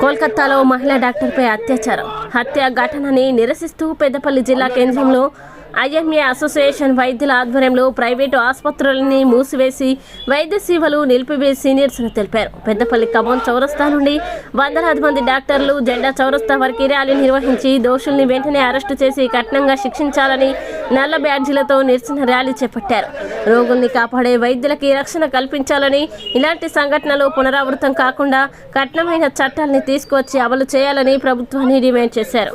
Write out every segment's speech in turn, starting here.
కోల్కతాలో మహిళా డాక్టర్పై అత్యాచారం. హత్య ఘటనని నిరసిస్తూ పెద్దపల్లి జిల్లా కేంద్రంలో ఐఎంఏ అసోసియేషన్ వైద్యుల ఆధ్వర్యంలో ప్రైవేటు ఆసుపత్రులని మూసివేసి వైద్య సేవలు నిలిపివేసి నిరసన తెలిపారు. పెద్దపల్లి ఖమ్మం చౌరస్తా నుండి వందలాది మంది డాక్టర్లు జెండా చౌరస్తా వరకు ర్యాలీ నిర్వహించి దోషుల్ని వెంటనే అరెస్టు చేసి కఠినంగా శిక్షించాలని నల్ల బ్యాడ్జీలతో నిరసన ర్యాలీ చేపట్టారు. రోగుల్ని కాపాడే వైద్యులకి రక్షణ కల్పించాలని ఇలాంటి సంఘటనలు పునరావృతం కాకుండా కఠినమైన చట్టాల్ని తీసుకువచ్చి అమలు చేయాలని ప్రభుత్వాన్ని డిమాండ్ చేశారు.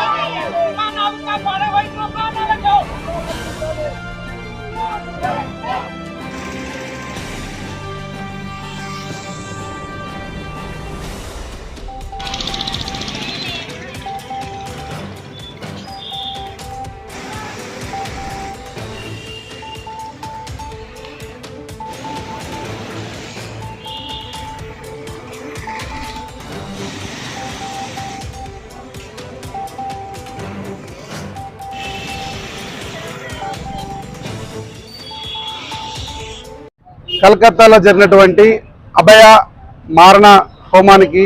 కలకత్తాలో జరిగినటువంటి అభయ మారణ హోమానికి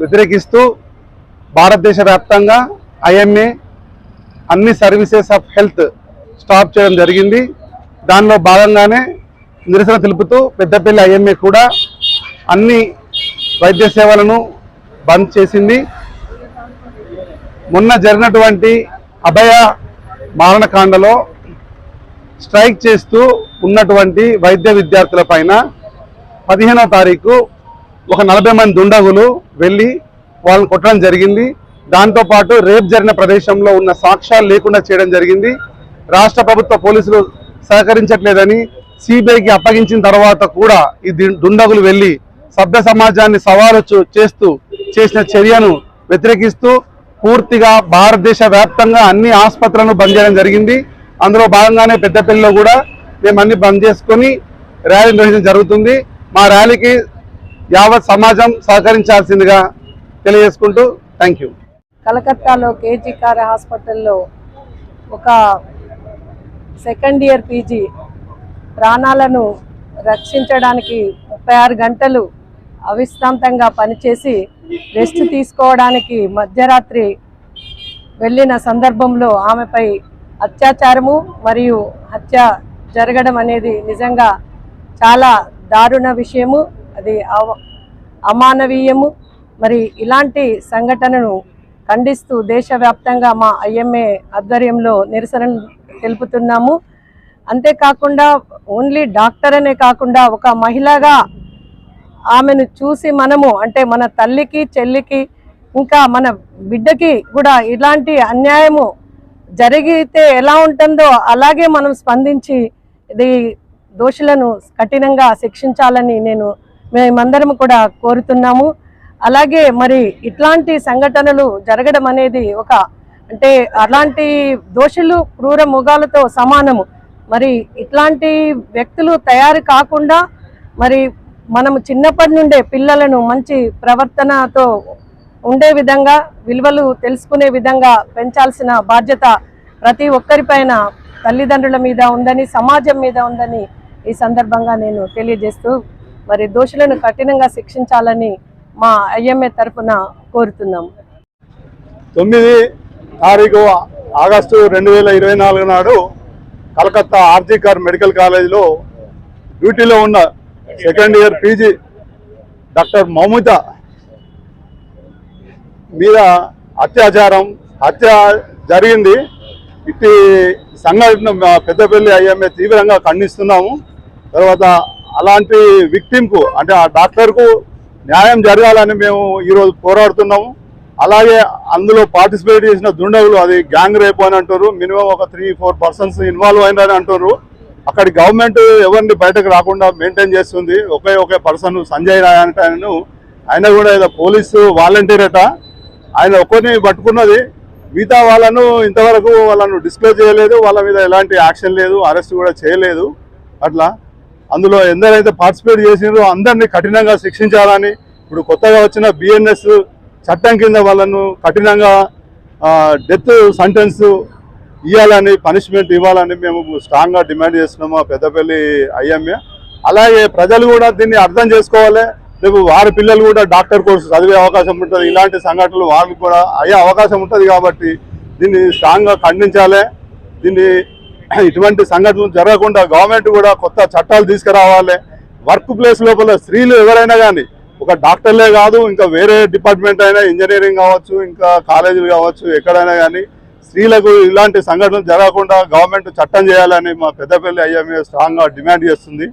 వ్యతిరేకిస్తూ భారతదేశ వ్యాప్తంగా ఐఎంఏ అన్ని సర్వీసెస్ ఆఫ్ హెల్త్ స్టాప్ చేయడం జరిగింది. దానిలో భాగంగానే నిరసన తెలుపుతూ పెద్దపల్లి ఐఎంఏ కూడా అన్ని వైద్య సేవలను బంద్ చేసింది. మొన్న జరిగినటువంటి అభయ మారణకాండలో స్ట్రైక్ చేస్తూ ఉన్నటువంటి వైద్య విద్యార్థుల పైన పదిహేనో తారీఖు ఒక నలభై మంది దుండగులు వెళ్ళి వాళ్ళని కొట్టడం జరిగింది. దాంతోపాటు రేప్ జరిగిన ప్రదేశంలో ఉన్న సాక్ష్యాలు లేకుండా చేయడం జరిగింది. రాష్ట్ర ప్రభుత్వ పోలీసులు సహకరించట్లేదని సిబిఐకి అప్పగించిన తర్వాత కూడా ఈ దుండగులు వెళ్ళి సభ్య సమాజాన్ని సవాలు చేస్తూ చేసిన చర్యను వ్యతిరేకిస్తూ పూర్తిగా భారతదేశ వ్యాప్తంగా అన్ని ఆసుపత్రులను బంద్ చేయడం జరిగింది. అందులో భాగంగానే పెద్దపల్లిలో కూడా మేము అన్ని బంద్ చేసుకొని ర్యాలీ నిర్వహించడం జరుగుతుంది. మా ర్యాలీకి యావత్ సమాజం సహకరించాల్సిందిగా తెలియజేసుకుంటూ థ్యాంక్ యూ. కలకత్తాలో కేజీ కార్ హాస్పిటల్లో ఒక సెకండ్ ఇయర్ పీజీ ప్రాణాలను రక్షించడానికి ముప్పై ఆరు గంటలు అవిశ్రాంతంగా పనిచేసి రెస్ట్ తీసుకోవడానికి మధ్యరాత్రి వెళ్ళిన సందర్భంలో ఆమెపై అత్యాచారము మరియు హత్య జరగడం అనేది నిజంగా చాలా దారుణ విషయము. అది అవ- అమానవీయము. మరి ఇలాంటి సంఘటనను ఖండిస్తూ దేశవ్యాప్తంగా మా ఐఎంఏ ఆధ్వర్యంలో నిరసన తెలుపుతున్నాము. అంతేకాకుండా ఓన్లీ డాక్టర్ అనే కాకుండా ఒక మహిళగా ఆమెను చూసి మనము అంటే మన తల్లికి చెల్లికి ఇంకా మన బిడ్డకి కూడా ఇలాంటి అన్యాయము జరిగితే ఎలా ఉంటుందో అలాగే మనం స్పందించి ఇది దోషులను కఠినంగా శిక్షించాలని నేను మేమందరం కూడా కోరుతున్నాము. అలాగే మరి ఇట్లాంటి సంఘటనలు జరగడం అనేది ఒక అంటే అలాంటి దోషులు క్రూర మృగాలతో సమానము. మరి ఇట్లాంటి వ్యక్తులు తయారు కాకుండా మరి మనము చిన్నప్పటి నుండే పిల్లలను మంచి ప్రవర్తనతో ఉండే విధంగా విలువలు తెలుసుకునే విధంగా పెంచాల్సిన బాధ్యత ప్రతి ఒక్కరిపైన తల్లిదండ్రుల మీద ఉందని సమాజం మీద ఉందని ఈ సందర్భంగా నేను తెలియజేస్తూ మరి దోషులను కఠినంగా శిక్షించాలని మా ఐఎంఏ తరపున కోరుతున్నాం. తొమ్మిది తారీఖు ఆగస్టు రెండు వేల ఇరవై నాలుగు నాడు కలకత్తా ఆర్జీకర్ మెడికల్ కాలేజీలో డ్యూటీలో ఉన్న second year PG doctor Moumita మీద అత్యాచారం హత్య జరిగింది. ఇట్టి సంఘటన మా పెద్దపల్లి ఐఎంఏ తీవ్రంగా ఖండిస్తున్నాము. తర్వాత అలాంటి విక్టింకు అంటే ఆ డాక్టర్కు న్యాయం జరగాలని మేము ఈరోజు పోరాడుతున్నాము. అలాగే అందులో పార్టిసిపేట్ చేసిన దుండగులు అది గ్యాంగ్ రేప్ అని అంటారు మినిమం ఒక త్రీ ఫోర్ పర్సన్స్ ఇన్వాల్వ్ అయినారని అంటారు. అక్కడి గవర్నమెంట్ ఎవరిని బయటకు రాకుండా మెయింటైన్ చేస్తుంది. ఒకే ఒకే పర్సన్ సంజయ్ రాయ్ అంటే ఆయన కూడా ఏదో పోలీసు వాలంటీర్ అట. ఆయన ఒక్కరిని పట్టుకున్నది. మిగతా వాళ్ళను ఇంతవరకు వాళ్ళను డిస్క్లోజ్ చేయలేదు. వాళ్ళ మీద ఎలాంటి యాక్షన్ లేదు. అరెస్ట్ కూడా చేయలేదు. అట్లా. అందులో ఎందరైతే పార్టిసిపేట్ చేసినారో అందరినీ కఠినంగా శిక్షించాలని ఇప్పుడు కొత్తగా వచ్చిన బిఎన్ఎస్ చట్టం కింద వాళ్ళను కఠినంగా డెత్ సెంటెన్స్ ఇవ్వాలని పనిష్మెంట్ ఇవ్వాలని మేము స్ట్రాంగ్గా డిమాండ్ చేస్తున్నాము పెద్దపల్లి ఐఎంఏ అలాగే ప్రజలు కూడా దీన్ని అర్థం చేసుకోవాలి. రేపు వారి పిల్లలు కూడా డాక్టర్ కోర్సు చదివే అవకాశం ఉంటుంది. ఇలాంటి సంఘటనలు వారికి కూడా అయ్యే అవకాశం ఉంటుంది కాబట్టి దీన్ని స్ట్రాంగ్గా ఖండించాలి. దీన్ని ఇటువంటి సంఘటనలు జరగకుండా గవర్నమెంట్ కూడా కొత్త చట్టాలు తీసుకురావాలి. వర్క్ ప్లేస్ లోపల స్త్రీలు ఎవరైనా కానీ ఒక డాక్టర్లే కాదు ఇంకా వేరే డిపార్ట్మెంట్ అయినా ఇంజనీరింగ్ కావచ్చు ఇంకా కాలేజీలు కావచ్చు ఎక్కడైనా కానీ స్త్రీలకు ఇలాంటి సంఘటనలు జరగకుండా గవర్నమెంట్ చట్టం చేయాలని మా పెద్దపల్లి ఐఎంఏ స్ట్రాంగ్గా డిమాండ్ చేస్తుంది.